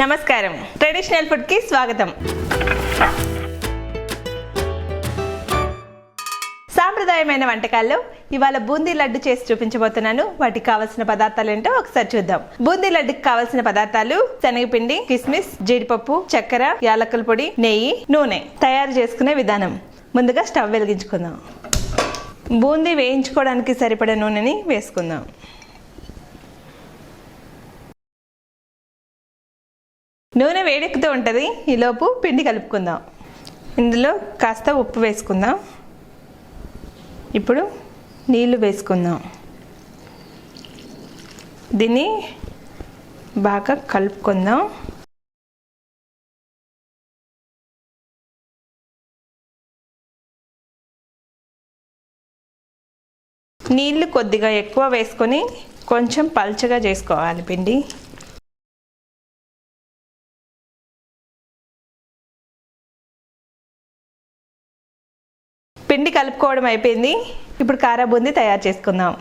నమస్కారం. ట్రెడిషనల్ ఫుడ్కి స్వాగతం. సాంప్రదాయమైన వంటకాల్లో ఇవాళ బూందీ లడ్డు చేసి చూపించబోతున్నాను. వాటికి కావాల్సిన పదార్థాలు ఏంటో ఒకసారి చూద్దాం. బూందీ లడ్డుకి కావాల్సిన పదార్థాలు శనగపిండి కిస్మిస్ జీడిపప్పు చక్కెర యాలకుల పొడి నెయ్యి నూనె తయారు చేసుకునే విధానం. ముందుగా స్టవ్ వెలిగించుకుందాం. బూందీ వేయించుకోవడానికి సరిపడే నూనెని వేసుకుందాం. నూనె వేడెక్కుతూ ఉంటుంది. ఈలోపు పిండి కలుపుకుందాం. ఇందులో కాస్త ఉప్పు వేసుకుందాం. ఇప్పుడు నీళ్ళు వేసుకుందాం. దీన్ని బాగా కలుపుకుందాం. నీళ్ళు కొద్దిగా ఎక్కువ వేసుకొని కొంచెం పల్చగా చేసుకోవాలి పిండి. కలుపుకోవడం అయిపోయింది. ఇప్పుడు కారా బూందీ తయారు చేసుకుందాం.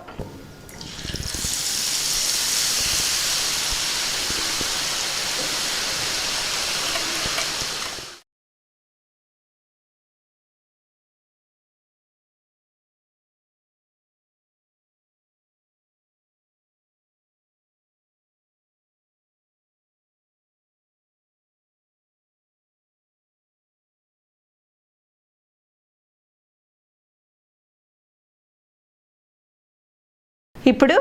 ఇప్పుడు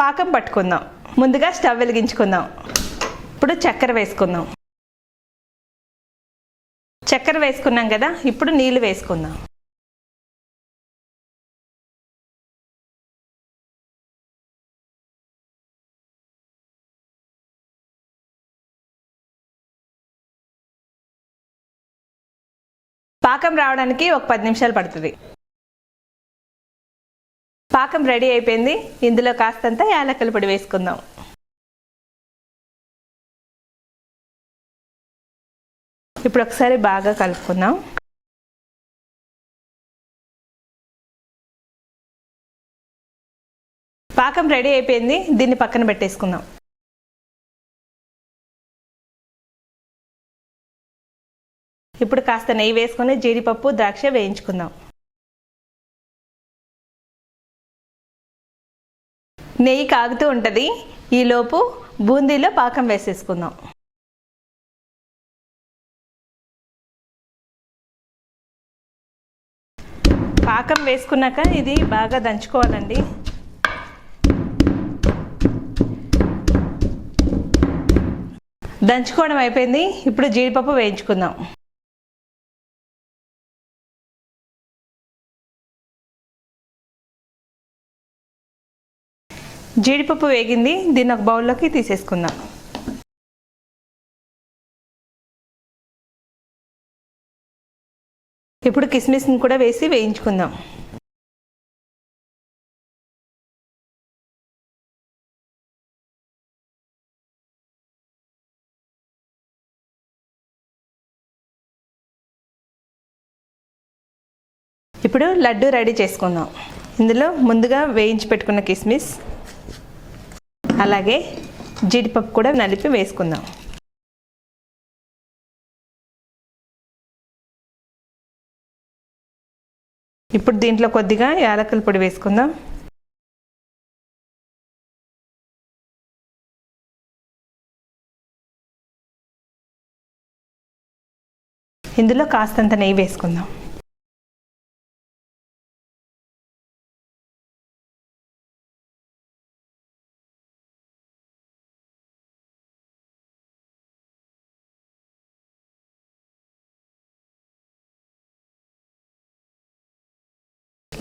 పాకం పట్టుకుందాం. ముందుగా స్టవ్ వెలిగించుకుందాం. ఇప్పుడు చక్కెర వేసుకుందాం. చక్కెర వేసుకున్నాం కదా ఇప్పుడు నీళ్ళు వేసుకుందాం. పాకం రావడానికి ఒక పది నిమిషాలు పడుతుంది. పాకం రెడీ అయిపోయింది. ఇందులో కాస్తంత యాలక్కల పొడి వేసుకుందాం. ఇప్పుడు ఒకసారి బాగా కలుపుకుందాం. పాకం రెడీ అయిపోయింది. దీన్ని పక్కన పెట్టేసుకుందాం. ఇప్పుడు కాస్త నెయ్యి వేసుకొని జీడిపప్పు ద్రాక్ష వేయించుకుందాం. నెయ్యి కాగుతూ ఉంటుంది. ఈలోపు బూందీలో పాకం వేసేసుకుందాం. పాకం వేసుకున్నాక ఇది బాగా దంచుకోవాలండి. దంచుకోవడం అయిపోయింది. ఇప్పుడు జీడిపప్పు వేయించుకుందాం. జీడిపప్పు వేగింది దీన్ని ఒక బౌల్లోకి తీసేసుకుందాం. ఇప్పుడు కిస్మిస్ని కూడా వేసి వేయించుకుందాం. ఇప్పుడు లడ్డు రెడీ చేసుకుందాం. ఇందులో ముందుగా వేయించి పెట్టుకున్న కిస్మిస్ అలాగే జీడిపప్పు కూడా నలిపి వేసుకుందాం. ఇప్పుడు దీంట్లో కొద్దిగా యాలకుల పొడి వేసుకుందాం. ఇందులో కాస్తంత నెయ్యి వేసుకుందాం.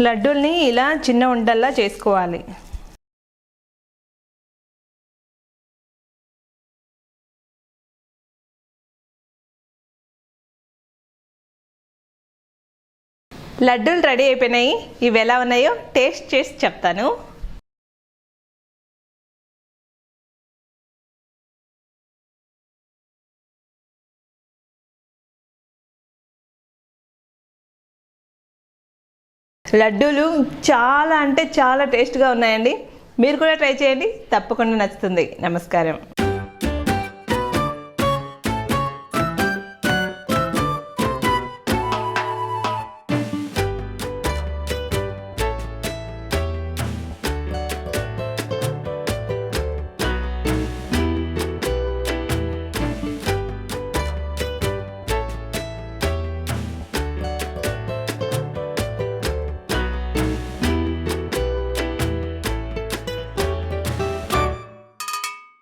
లడ్డూల్ని ఇలా చిన్న ఉండల్లా చేసుకోవాలి. లడ్డూలు రెడీ అయిపోయినాయి. ఇవి ఎలా ఉన్నాయో టేస్ట్ చేసి చెప్తాను. లడ్డూలు చాలా అంటే చాలా టేస్ట్గా ఉన్నాయండి. మీరు కూడా ట్రై చేయండి. తప్పకుండా నచ్చుతుంది. నమస్కారం.